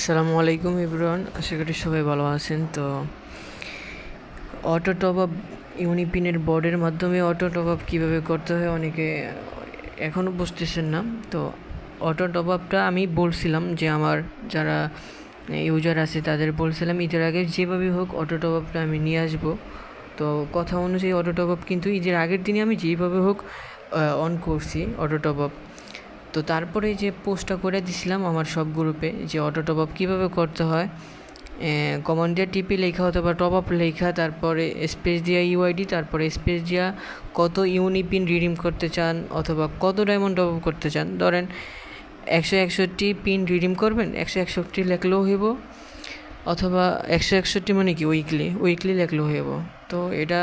আসসালামু আলাইকুম এভরিওয়ান, আশা করি সবাই ভালো আছেন। তো অটো টপ আপ ইউনিপিনের বোর্ডের মাধ্যমে অটো টপ আপ কীভাবে করতে হয় অনেকে এখনও বুঝতেছেন না। তো অটো টপ আপটা আমি বলছিলাম যে আমার যারা ইউজার আছে তাদের বলছিলাম, ঈদের আগে যেভাবে হোক অটো টপ আপটা আমি নিয়ে আসব। তো কথা অনুযায়ী অটো টপ আপ কিন্তু ঈদের আগের দিনে আমি যেভাবে হোক অন করছি অটো টপ আপ তো তারপরে যে পোস্টটা করে দিছিলাম আমার সব গ্রুপে যে অটো টপ আপ কীভাবে করতে হয় কমান্ডে টিপি লেখা অথবা টপ আপ লেখা, তারপরে স্পেস দিয়া ইউআইডি তারপরে স্পেস দিয়া কত ইউনিপিন রিডিম করতে চান অথবা কত ডায়মন্ড টপ আপ করতে চান। ধরেন একশো একষট্টি পিন রিডিম করবেন, একশো একষট্টি লেখলেও হইব। অথবা একশো একষট্টি মানে কি উইকলি উইকলি লেখলেও হইব তো এটা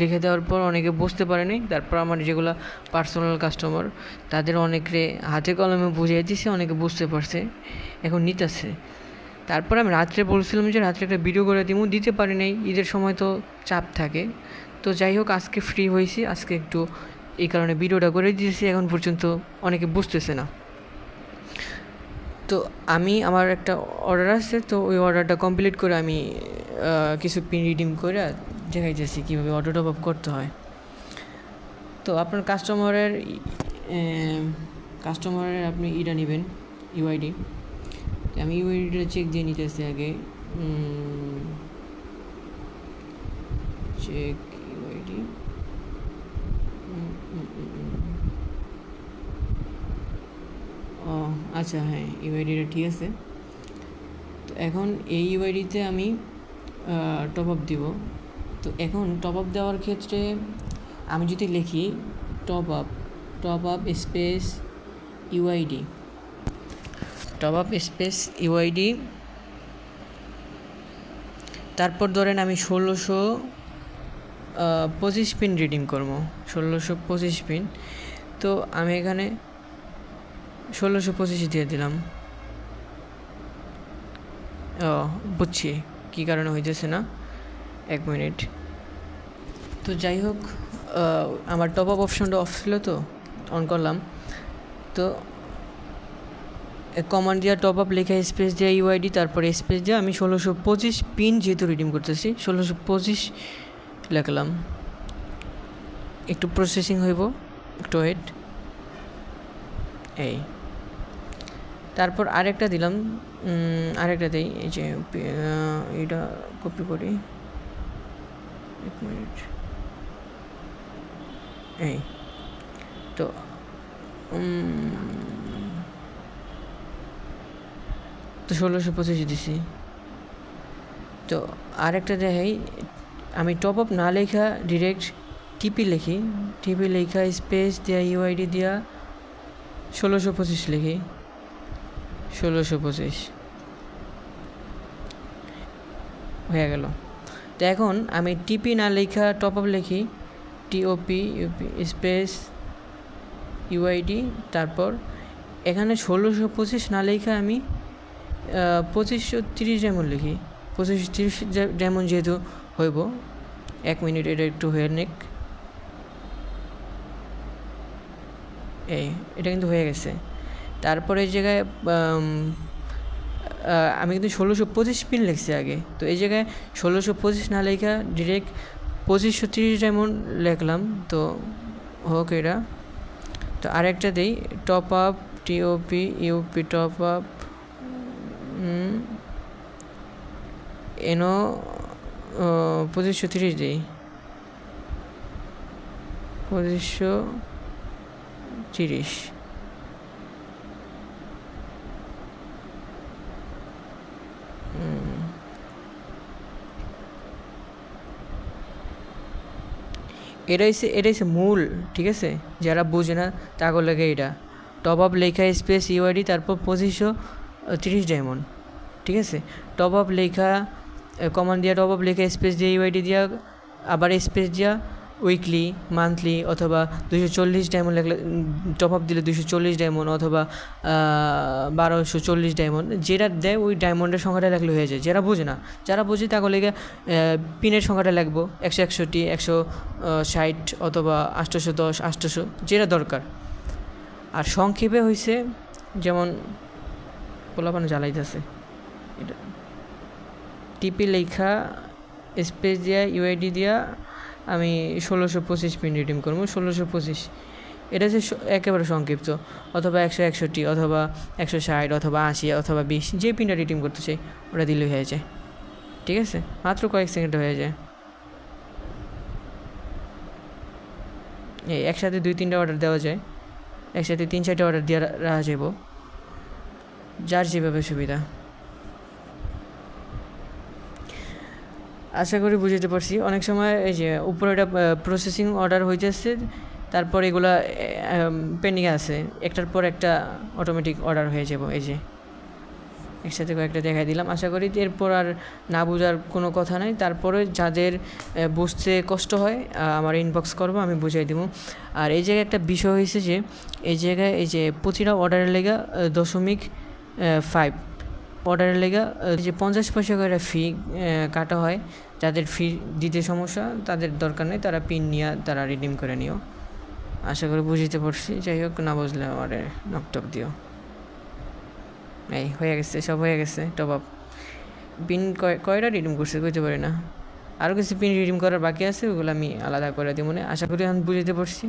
লিখে দেওয়ার পর অনেকে বুঝতে পারেনি। তারপর আমার যেগুলো পার্সোনাল কাস্টমার তাদের অনেকে হাতে কলমে বুঝিয়ে দিছে, অনেকে বুঝতে পারছে। এখন নিতেছে। তারপর আমি রাত্রে বলছিলাম যে রাত্রে একটা ভিডিও করে দিব দিতে পারি নাই। ঈদের সময় তো চাপ থাকে। তো যাই হোক, আজকে ফ্রি হয়েছি। আজকে একটু এই কারণে ভিডিওটা করে দিয়েছি। এখন পর্যন্ত অনেকে বুঝতেছে না। তো আমি, আমার একটা অর্ডার আছে, তো ওই অর্ডারটা কমপ্লিট করে আমি কিছু পিন রিডিম করে দেখাইতেছি কীভাবে অটো টপ আপ করতে হয়। তো আপনার কাস্টমারের কাস্টমারের আপনি ইটা নেবেন ইউআইডি আমি ইউআইডিটা চেক দিয়ে নিতেছি আগে চেক ইউআইডি ও আচ্ছা হ্যাঁ ইউআইডিটা ঠিক আছে। তো এখন এই ইউআইডিতে আমি টপ আপ দিব। তো এখন টপ আপ দেওয়ার ক্ষেত্রে আমি যদি লিখি top up top up space UID top up space UID তারপর ধরেন আমি ষোলোশো পঁচিশ পিন রিডিং করব। ষোলোশো, পঁচিশ পিন তো আমি এখানে ষোলোশো পঁচিশ দিয়ে দিলাম। ও, বুঝছি। কী কারণে হইতেছে না? এক মিনিট। তো যাই হোক আমার টপ আপ অপশনটা অফ ছিল তো অন করলাম। তো কমান্ড দিয়া টপ আপ লেখা স্পেস দেওয়া ইউআইডি তারপরে স্পেস দিয়ে আমি ষোলোশো পঁচিশ পিন যেহেতু রিডিম করতেছি, ষোলোশো পঁচিশ লেখলাম। একটু প্রসেসিং হইব, একটু ওয়েট এই। তারপর আরেকটা দিলাম। আরেকটা দিই, এই যে এটা কপি করি। এক মিনিট। এই। তো তো ষোলোশো পঁচিশে দিছি। তো আরেকটা দেখাই, আমি টপ আপ না লেখা ডিরেক্ট টিপি লিখি। টিপি লেখা স্পেস দেওয়া ইউআইডি দেওয়া ষোলোশো পঁচিশ লিখি। ষোলোশো পঁচিশ। হয়ে গেল। তো এখন আমি টিপি না লেখা টপ আপ লিখি। টিওপি ইউপি স্পেস ইউআইডি তারপর এখানে ষোলোশো পঁচিশ না লেখা আমি পঁচিশশো তিরিশ যেমন লিখি। পঁচিশশো তিরিশ যেমন যেহেতু হইব। এক মিনিট এটা একটু হয়ে নেক। এই এটা কিন্তু হয়ে গেছে। তারপরে এই জায়গায় আমি কিন্তু ষোলোশো পঁচিশ পিন লিখছি আগে। তো এই জায়গায় ষোলোশো পঁচিশ না লেখা ডিরেক্ট পঁচিশশো তিরিশ যেমন লিখলাম, তো হোক এটা। তো আরেকটা দিই top up T O P U P top up এনো পঁচিশশো তিরিশ দিই। পঁচিশশো তিরিশ। এটা হচ্ছে এটা হচ্ছে মূল, ঠিক আছে? যারা বোঝে না, তাগো লাগে এটা টপ আপ লেখা স্পেস ইউআইডি তারপর পঁচিশশো তিরিশ ডায়মন্ড ঠিক আছে? টপ আপ লেখা কমান দিয়া টপ আপ লেখা স্পেস দিয়ে ইউআইডি দিয়া, আবার স্পেস দিয়া উইকলি মান্থলি অথবা দুশো চল্লিশ ডায়মন্ড লাগলে টপ আপ দিলে দুশো চল্লিশ ডায়মন্ড অথবা বারোশো চল্লিশ ডায়মন্ড যেটা দেয় ওই ডায়মন্ডের সংখ্যাটা লাগলে হয়ে যায়। যারা বোঝে না, যারা বোঝে লেগে পিনের সংখ্যাটা লাগবো একশো একষট্টি, একশো ষাট অথবা আষ্টশো দশ, আটশোশো, যেটা দরকার। আর সংক্ষেপে হয়েছে যেমন পোলাপানে জ্বালাইতেছে। এটা। টিপি লেখা স্পেস দিয়া ইউআইডি দিয়া আমি ষোলোশো পঁচিশ পিন রিডিম করব, ষোলোশো পঁচিশ। এটা স- একেবারে সংক্ষিপ্ত। অথবা একশো একষট্টি, অথবা একশো ষাট, অথবা আশি, অথবা বিশ, যে পিনটা রিডিম করতে চাই, ওটা দিলেই হয়ে যায়। ঠিক আছে? মাত্র কয়েক সেকেন্ড হয়ে যায়। এই একসাথে দুই তিনটা অর্ডার দেওয়া যায়। একসাথে তিন চারটে অর্ডার রা- রাখা যাব যার যেভাবে সুবিধা। আশা করি বুঝতে পারছি। অনেক সময় এই যে উপরে একটা প্রসেসিং অর্ডার হইতেছে, তারপর এগুলা পেন্ডিংয়ে আছে। একটার পর একটা অটোমেটিক অর্ডার হয়ে যাব, এই যে। একসাথে কয়েকটা দেখাই দিলাম। আশা করি এরপর আর না বোঝার কোনো কথা নাই। তারপরে যাদের বুঝতে কষ্ট হয় আমার ইনবক্স করব, আমি বুঝাই দেবো। আর এই জায়গায় একটা বিষয় হয়েছে যে, এই জায়গায় এই যে প্রতিটা অর্ডারের লেগা দশমিক ফাইভ অর্ডারের লেগা যে পঞ্চাশ পয়সা করে ফি কাটা হয়, যাদের ফি দিতে সমস্যা, তাদের দরকার নেই, তারা পিন নিয়ে তারা রিডিম করে নিও। আশা করি বুঝতে পারছি। যাই হোক, না বুঝলে আমার নকটক দিও। এই, হয়ে গেছে, সব হয়ে গেছে টপ আপ পিন কয়, কয়টা রিডিম করছে বুঝতে পারি না। আরও কিছু পিন রিডিম করার বাকি আছে, ওগুলো আমি আলাদা করে দিব মনে আশা করি আমি বুঝতে পারছি।